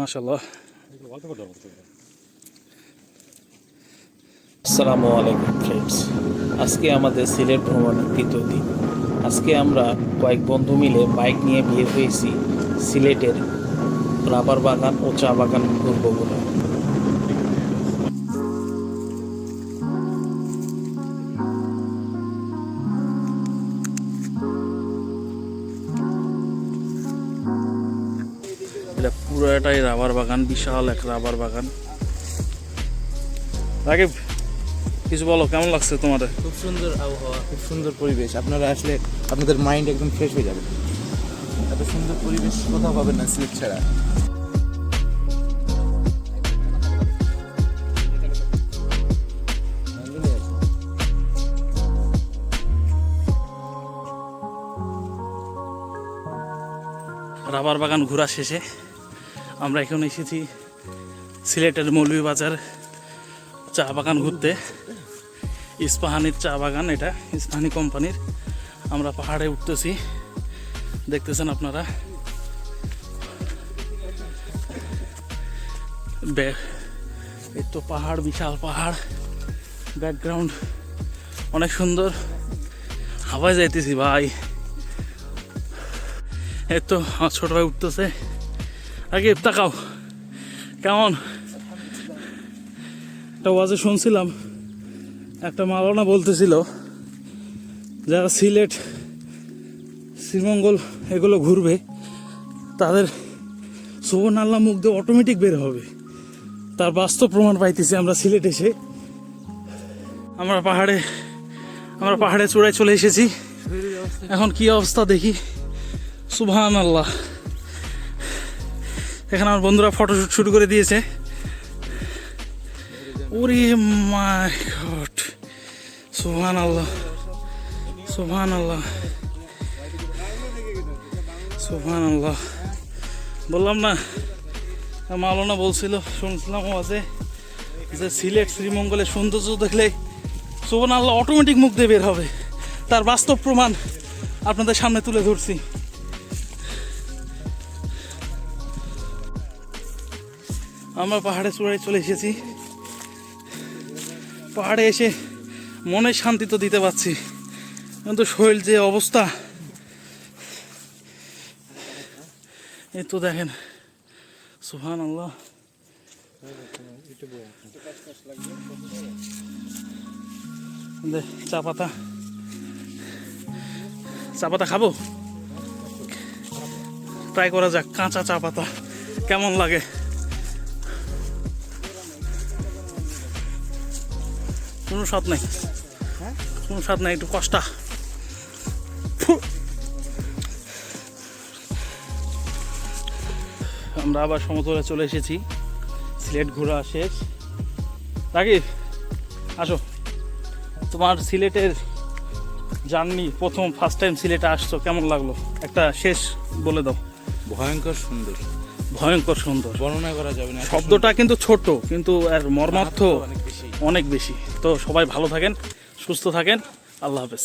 মাশাল্লাহ আসসালামু আলাইকুম ফ্রেন্ডস আজকে আমাদের সিলেট ভ্রমণের তৃতীয় দিন। আজকে আমরা কয়েক বন্ধু মিলে বাইক নিয়ে বিয়ে হয়েছি সিলেটের রাবার বাগান ও চা বাগান ঘুরবো বলে। পুরোটাই রাবার বাগান বিশাল এক রাবার বাগান। রাকিব কিছু বলো কেমন লাগছে তোমাদের? খুব সুন্দর আবহাওয়া খুব সুন্দর পরিবেশ। আপনারা আসলে আপনাদের মাইন্ড একদম ফ্রেশ হয়ে যাবে। এত সুন্দর পরিবেশ কোথাও পাবেন না সিলেট ছাড়া। রাবার বাগান ঘোরা শেষে। আমরা এখন এসেছি সিলেটের মৌলভীবাজার চা বাগান ঘুরতে। ইস্পাহানির চা বাগান এটা, ইস্পাহানি কোম্পানির। আমরা পাহাড়ে উঠতেছি। দেখতেছেন আপনারা? এই তো পাহাড়, বিশাল পাহাড়। ব্যাকগ্রাউন্ড অনেক সুন্দর। হাওয়ায় যাইতেছি ভাই। এই তো আমার ছোট ভাই উঠতেছে। আগে তাকাও। কেমন? একটা ওয়াজে শুনছিলাম, একটা মালানা বলতেছিল যারা সিলেট, শ্রীমঙ্গল এগুলো ঘুরবে, তাদের সুবর্ণ আল্লাহ মুখ দিয়ে অটোমেটিক বের হবে। তার বাস্তব প্রমাণ পাইতেছি আমরা সিলেট এসে। আমরা পাহাড়ে আমরা পাহাড়ে চূড়ায় চলে এসেছি। এখন কি অবস্থা দেখি? সুবহান আল্লাহ এখানে আমার বন্ধুরা ফটোশ্যুট শুরু করে দিয়েছে। ওরে মাই গড। সুবহান আল্লাহ সুবহান আল্লাহ সুবহান আল্লাহ বললাম না মালনা বলছিল, শুনছিলাম আছে, যে সিলেট শ্রীমঙ্গলের সৌন্দর্য দেখলে সুবহান আল্লাহ অটোমেটিক মুখ দিয়ে বের হবে। তার বাস্তব প্রমাণ আপনাদের সামনে তুলে ধরছি। আমরা পাহাড়ে চূড়ায় চলে এসেছি। পাহাড়ে এসে মনে শান্তি তো দিতে পারছি, কিন্তু শরীর যে অবস্থা, এই তো দেখেন সুহান আল্লাহ চা পাতা। চা পাতা খাব? ট্রাই করা যাক, কাঁচা চা পাতা, কেমন লাগে? কোনো স্বাদ নাই। কোনো স্বাদ নাই একটু কষ্টা। আমরা আবার সমতলে চলে এসেছি। সিলেট ঘোরা শেষ। রাকিব আসো। তোমার সিলেটের জার্নি প্রথম ফার্স্ট টাইম সিলেটে আসছো কেমন লাগল? একটা শেষ বলে দাও। ভয়ঙ্কর সুন্দর। ভয়ঙ্কর সুন্দর। বর্ণনা করা যাবে না। শব্দটা কিন্তু ছোট কিন্তু এর মর্মার্থ অনেক বেশি। অনেক বেশি। তো সবাই ভালো থাকেন সুস্থ থাকেন। আল্লাহ হাফেজ।